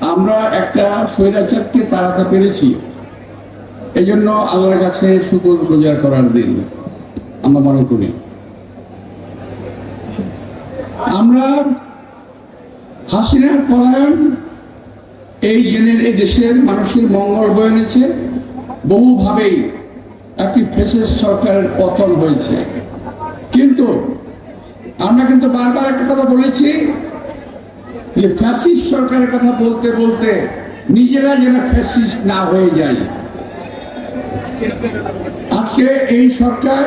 আমরা একটা স্বৈরাচারকে তাড়াতে পেরেছি। এই জন্য আল্লাহর কাছে শুকুর গুজার করার দিন, আমরা মনে করি। আমরা হাসিনার পলায়ন এই জেনের এই দেশের মানুষের মঙ্গল বয়ে এনেছে। বহুভাবেই একটি ফেসেস সরকারের পতন হয়েছে। কিন্তু আমরা কিন্তু বারবার একটা কথা বলেছি যে ফ্যাসিস্ট সরকারের কথা বলতে বলতে নিজেরা যেন ফ্যাসিস্ট না হয়ে যায়। আজকে এই সরকার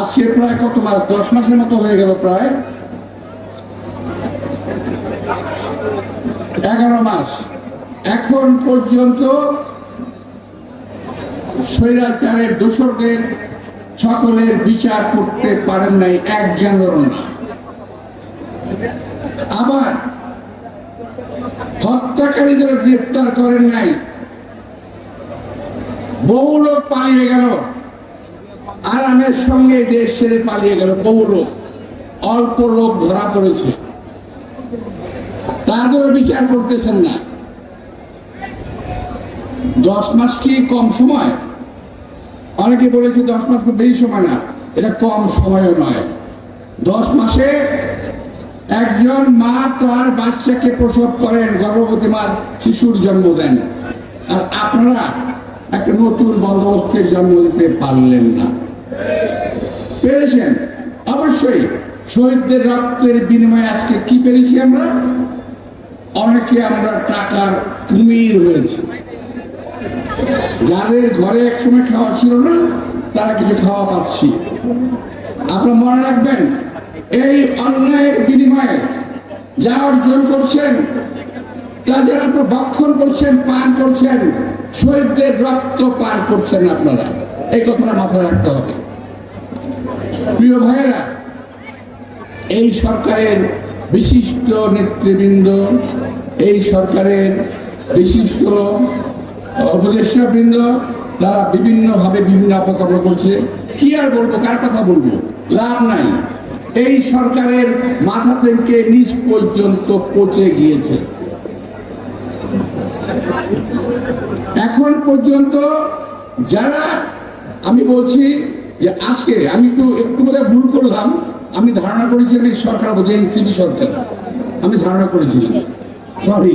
আজকে প্রায় কত মাস? দশ মাসের মতো হয়ে গেল প্রায়। এগারো মাস। এখন পর্যন্ত স্বৈরাচারের দোষরদের সকলের বিচার করতে পারেন নাই একজনেরও না আবার হত্যাকারীদের গ্রেপ্তার করেন নাই। বহু লোক পালিয়ে গেল। আরামের সঙ্গে দেশ ছেড়ে পালিয়ে গেল। বহু লোক অল্প লোক ধরা পড়েছে। তাদেরও বিচার করতেছেন না। দশ মাস কি কম সময়? অনেকে বলেছে দশ মাস বেশি সময় না। এটা কম সময়ও নয়। দশ মাসে একজন মা তার বাচ্চাকে প্রসব করেন, গর্ভবতী মা শিশুর জন্ম দেন। আর আপনারা একটা নতুন বন্দোবস্তের জন্ম দিতে পারলেন না। পেরেছেন? অবশ্যই। শহীদদের রক্তের বিনিময়ে আজকে কি পেরেছি আমরা? অনেকে আমরা টাকার কুমির হয়েছে। যাদের ঘরে একসময় খাওয়া ছিল না, তারা কিছু খাওয়া পাচ্ছি। আপনারা মনে রাখবেন এই অন্যায়ের বিনিময়ে যা অর্জন করছেন তা যারা আপনারা ভক্ষণ করছেন, পান করছেন, শহীদদের রক্ত পান করছেন আপনারা। এই কথাটা মাথায় রাখতে হবে। প্রিয় ভাইয়েরা, এই সরকারের বিশিষ্ট নেতৃবৃন্দ, এই সরকারের বিশিষ্ট উপদেষ্টাবৃন্দ, তারা বিভিন্নভাবে বিভিন্ন অপকর্ম করছে। কি আর বলব? কার কথা বলব? লাভ নাই। এই সরকারের মাথা থেকে নিচ পর্যন্ত পচে গিয়েছে। এখন পর্যন্ত যারা, আমি বলছি যে আজকে, আমি একটু একটু বোধহয় ভুল করলাম, আমি ধারণা করেছিলাম এই সরকার বোধহয় এনসিপি সরকার। আমি ধারণা করেছিলাম। সরি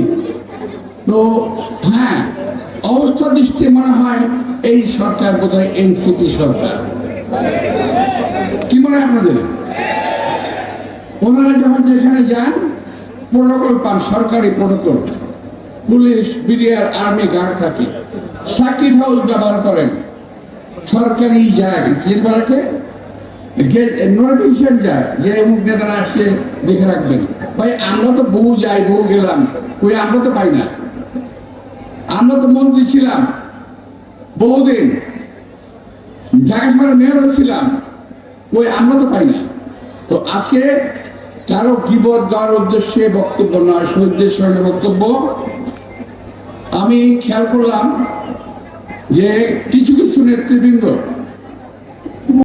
তো হ্যাঁ অবস্থা দৃষ্টি মনে হয় এই সরকার বোধহয় এনসিপি সরকার। কি মনে হয় আপনাদের? ওনারা যখন যেখানে যান, প্রোটোকল পান, সরকারি protocol. Police, BDR, army, guard থাকে। সার্কিট হাউস ব্যবহার করেন। সরকারি যায় যেগুলোকে যায়, যে দেখে ভাই, আমরা তো যাই গেলাম। ওই আমরা তো পাই না। আমরা তো ছিলাম। বহুদিন। ঢাকা শহরে মেয়রও ছিলাম। ওই আমরা তো পাই না। তো আজকে কারও কিবোর্ড দেওয়ার উদ্দেশ্যে বক্তব্য নয় শহীদদের স্মরণে বক্তব্য। আমি খেয়াল করলাম যে কিছু কিছু নেতৃবৃন্দ